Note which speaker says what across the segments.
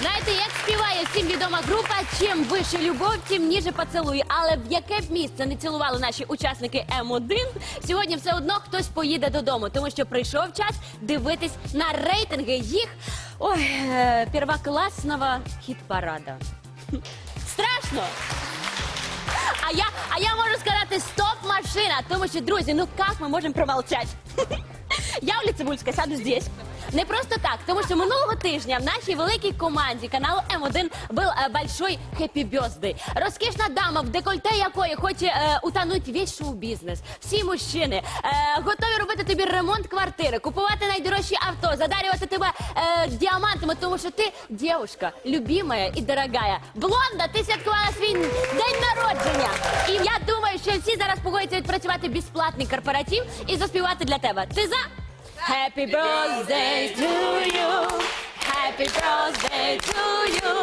Speaker 1: Знаєте, як співає всім відома група, чим вище любов, тим ніже поцілує. Але в яке б місце не цілували наші учасники М1, сьогодні все одно хтось поїде додому, тому що прийшов час дивитись на рейтинги їх ой, е, первокласного хіт-парада. Страшно! А я, а я можу сказати стоп машина, тому що, друзі, ну як ми можемо промолчати? Я Оля Цибульська сяду здесь. Не просто так, тому що минулого тижня в нашій великій команді каналу М1 був е, большой хеппі бьозди. Розкішна дама, в декольте якої хоче е, утонуть весь шоу-бізнес. Всі мужчини е, готові робити тобі ремонт квартири, купувати найдорожчі авто, задарювати тебе е, діамантами, тому що ти дівчинка, любимая і дорогая. Блонда, ти святкувала свій день народження. І я думаю, що всі зараз погодяться відпрацювати безплатний корпоратив і заспівати для тебе. Ти за? Happy birthday to you. Happy birthday to you.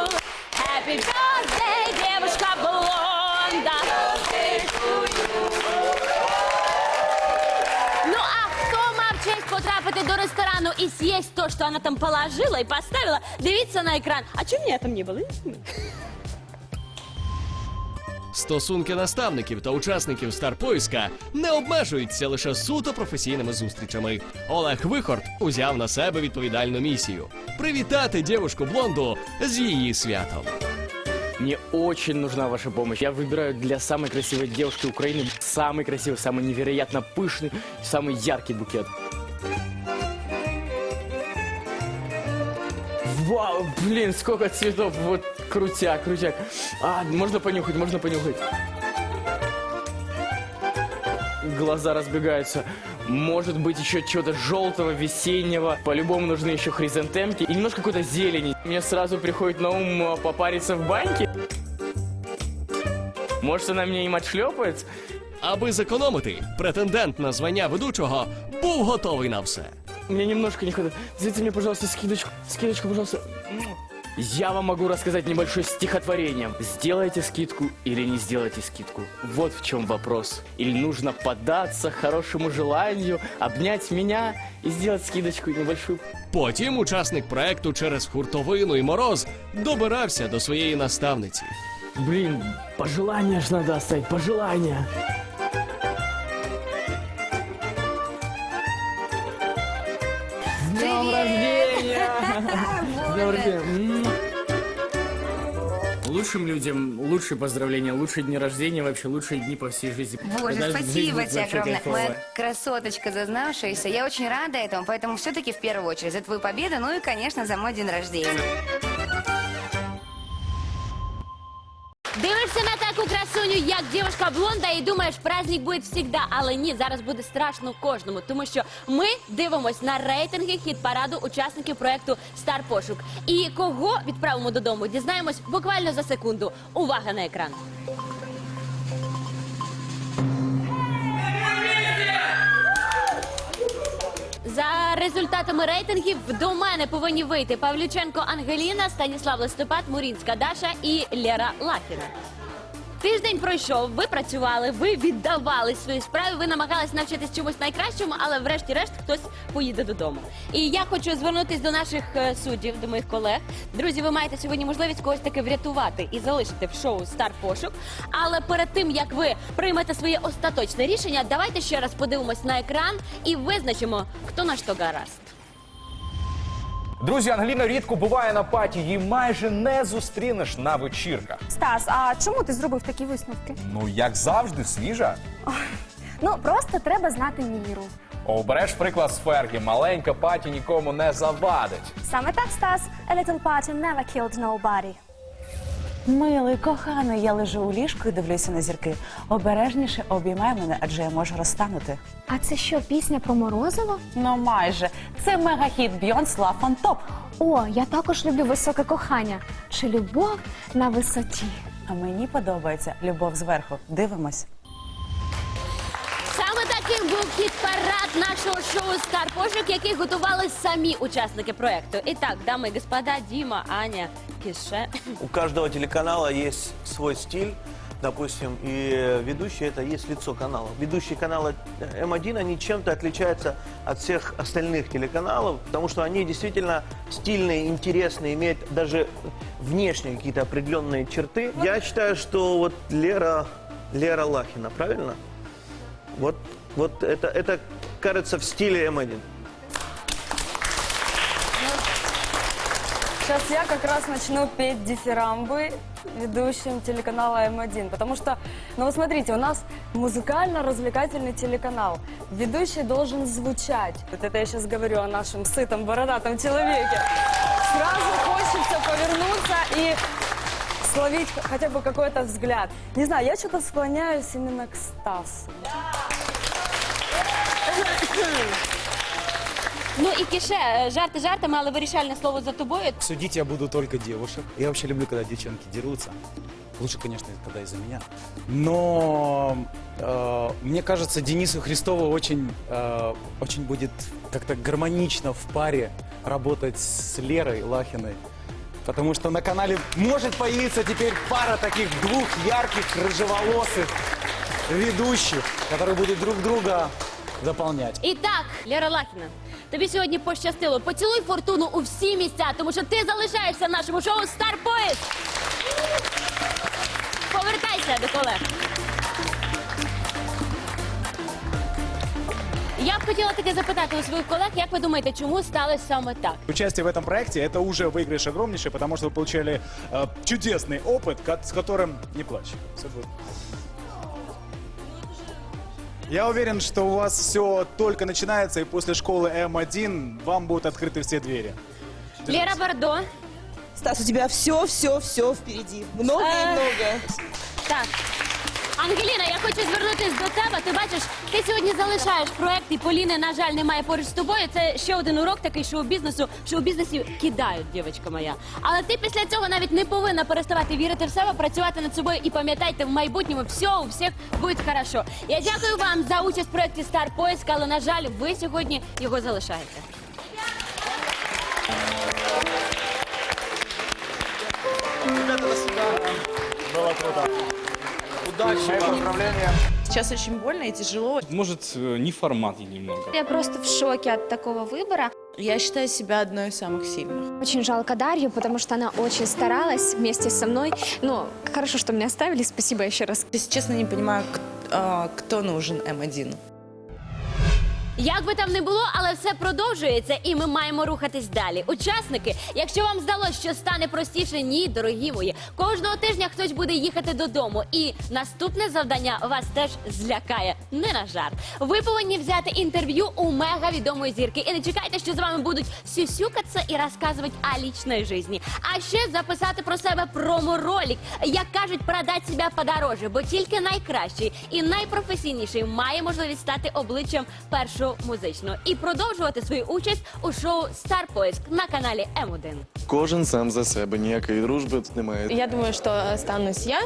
Speaker 1: Happy birthday, девушка блонда. Ну а хто мав честь потрапити до ресторану і з'їсть то, що вона там положила і поставила, дивіться на екран. А чому мене там не було?
Speaker 2: Стосунки наставників та учасників старпоїска не обмежуються лише суто професійними зустрічами. Олег Вихорт узяв на себе відповідальну місію привітати дівушку блонду з її святом.
Speaker 3: Мне очень нужна ваша помощь. Я выбираю для самой красивой девушки Украины самый красивый, самый невероятно пышный, самый яркий букет. Вау, блин, сколько цветов, вот Крутяк, крутяк. А, можно понюхать, можно понюхать. Глаза разбегаются. Может быть, еще чего-то желтого, весеннего. По-любому нужны еще хризантемки и немножко какой-то зелени. Мне сразу приходит на ум а, попариться в баньке. Может, она меня им отшлепает?
Speaker 2: Аби зекономити, претендент на звання ведучого був готовий на все.
Speaker 3: Мне немножко не хватает. Сделайте мне, пожалуйста, скидочку. Скидочку, пожалуйста. Я вам могу рассказать небольшое стихотворение. Сделайте скидку или не сделайте скидку. Вот в чем вопрос. Или нужно поддаться хорошему желанию, обнять меня и сделать скидочку небольшую.
Speaker 2: Потім учасник проекту через хуртовину і мороз добирався до своєї наставниці.
Speaker 3: Блин, пожелания ж надо оставить, пожелания. С днем рождения! С днем рождения!
Speaker 4: Лучшим людям лучшие поздравления, лучшие дни рождения, вообще лучшие дни по всей жизни.
Speaker 5: Боже,
Speaker 4: жизнь
Speaker 5: спасибо
Speaker 4: будет
Speaker 5: тебе
Speaker 4: вообще
Speaker 5: огромное.
Speaker 4: кайфовая.
Speaker 5: Моя красоточка зазнавшаяся. Я очень рада этому, поэтому все-таки в первую очередь за твою победу, ну и, конечно, за мой день рождения.
Speaker 1: Дивишся таку красуню, як дівчинка блонда, і думаєш, праздник буде завжди. Але ні, зараз буде страшно кожному, тому що ми дивимось на рейтинги хіт-параду учасників проекту Стар Пошук. І кого відправимо додому, дізнаємось буквально за секунду. Увага на екран. За результатами рейтингів до мене повинні вийти Павлюченко Ангеліна, Станіслав Листопад, Мурінська Даша і Лера Лахіна. Тиждень пройшов, ви працювали, ви віддавали свої справи, ви намагались навчитись чомусь найкращому, але врешті-решт хтось поїде додому. І я хочу звернутися до наших е, суддів, до моїх колег. Друзі, ви маєте сьогодні можливість когось таки врятувати і залишити в шоу Стар Пошук. Але перед тим як ви приймете своє остаточне рішення, давайте ще раз подивимось на екран і визначимо, хто на що гаразд.
Speaker 6: Друзі, Ангеліна рідко буває на паті, її майже не зустрінеш на вечірках.
Speaker 7: Стас, а чому ти зробив такі висновки?
Speaker 6: Ну, як завжди, свіжа.
Speaker 7: Ну просто треба знати міру.
Speaker 6: Обереш приклад з Фергі. Маленька паті нікому не завадить.
Speaker 7: Саме так, Стас, a little party never killed nobody.
Speaker 8: Милий, коханий, я лежу у ліжку і дивлюся на зірки. Обережніше обіймай мене, адже я можу розтанути.
Speaker 7: А це що, пісня про морозиво?
Speaker 8: Ну майже. Це мегахіт Бьонс Love on Top.
Speaker 7: О, я також люблю високе кохання. Чи любов на висоті?
Speaker 8: А мені подобається любов зверху. Дивимось.
Speaker 1: Саме таким був хіт-парад нашого шоу Стар Пошук, який готували самі учасники проекту. І так, дами і господа, Діма, Аня, Кіше.
Speaker 9: У каждого телеканала есть свой стиль, допустим, и ведущий это есть лицо канала. Ведущие канала М1, они чем-то отличаются от всех остальных телеканалов, потому что они действительно стильные, интересные, имеют даже внешние какие-то определенные черты. Я считаю, что вот Лера, Лера Лахина, правильно? Вот, вот это, это кажется в стиле М1.
Speaker 10: Сейчас я как раз начну петь дифирамбы ведущим телеканала М1, потому что, ну вы смотрите, у нас музыкально-развлекательный телеканал. Ведущий должен звучать. Вот это я сейчас говорю о нашем сытом, бородатом человеке. Сразу хочется повернуться и словить хотя бы какой-то взгляд. Не знаю, я что-то склоняюсь именно к Стасу.
Speaker 1: Ну і кіше, е, жарти жартами, але вирішальне слово за тобою.
Speaker 11: Судить я буду только девушек. Я вообще люблю, когда девчонки дерутся. Лучше, конечно, когда из-за меня. Но э, мне кажется, Денису Христову очень, э, очень будет как-то гармонично в паре работать с Лерой Лахиной. Потому что на канале может появиться теперь пара таких двух ярких, рыжеволосых ведущих, которые будут друг друга дополнять.
Speaker 1: І так, Лера Лахіна, тобі сьогодні пощастило. Поцілуй фортуну у всі місця, тому що ти залишаєшся в нашому шоу Стар Поїзд. Повертайся до колег. Я б хотіла таки запитати у своїх колег, як ви думаєте, чому сталося саме так?
Speaker 11: Участие в этом проекте это уже выигрыш огромнейший, потому что вы получали э, чудесный опыт, ко- с которым не плачь. Все будет. Я уверен, что у вас все только начинается, и после школы М1 вам будут открыты все двери.
Speaker 1: Лера Бардо.
Speaker 10: Стас, у тебя все, все, все впереди. Много
Speaker 1: и много. Так. Ангеліна, я хочу звернутися до тебе. Ти бачиш, ти сьогодні залишаєш проект, і Поліни, на жаль, немає поруч з тобою. Це ще один урок такий шоу-бізнесу. Шоу-бізнесі кидають, дівчинка моя. Але ти після цього навіть не повинна переставати вірити в себе, працювати над собою і пам'ятайте, в майбутньому все у всіх буде хорошо. Я дякую вам за участь в проєкті Стар Поиск, але на жаль, ви сьогодні його залишаєте.
Speaker 6: Удачі, поздравлення.
Speaker 10: Сейчас очень больно и тяжело.
Speaker 4: Может, не формат немного.
Speaker 7: Я просто в шоке от такого выбора.
Speaker 10: Я считаю себя одной из самых сильных.
Speaker 7: Очень жалко Дарью, потому что она очень старалась вместе со мной. Ну, хорошо, что меня оставили. Спасибо еще раз.
Speaker 10: Если честно, не понимаю, кто нужен М1.
Speaker 1: Як би там не було, але все продовжується, і ми маємо рухатись далі. Учасники, якщо вам здалося, що стане простіше, ні, дорогі мої. Кожного тижня хтось буде їхати додому, і наступне завдання вас теж злякає. Не на жарт. Ви повинні взяти інтерв'ю у мега відомої зірки. І не чекайте, що з вами будуть сюсюкатися і розказувати о лічної житті. А ще записати про себе промо-ролик. Як кажуть, продати себе подороже, бо тільки найкращий і найпрофесійніший має можливість стати обличчям першого музичного і продовжувати свою участь у шоу Стар Поиск на каналі М1.
Speaker 11: Кожен сам за себе, ніякої дружби тут немає.
Speaker 10: Я думаю, що останусь я,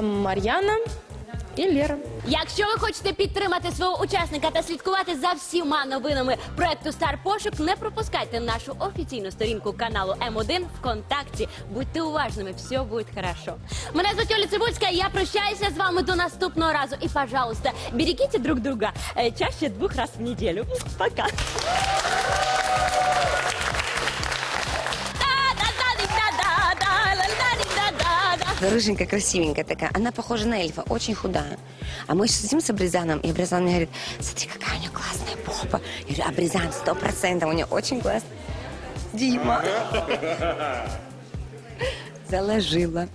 Speaker 10: Марьяна и Лера.
Speaker 1: Якщо ви хочете підтримати свого учасника та слідкувати за всіма новинами проекту Стар Пошук, не пропускайте нашу офіційну сторінку каналу М1 ВКонтакті. Будьте уважними, все буде хорошо. Мене звуть Оля Цибульська, я прощаюся з вами до наступного разу. І, пожалуйста, берегите друг друга е, чаще двох раз в неділю. Пока.
Speaker 5: Рыженькая, красивенькая такая. Она похожа на эльфа, очень худая. А мы сидим с Абризаном, и Абризан мне говорит, смотри, какая у нее классная попа. Я говорю, Абризан, сто процентов, у нее очень классно. Дима. Заложила.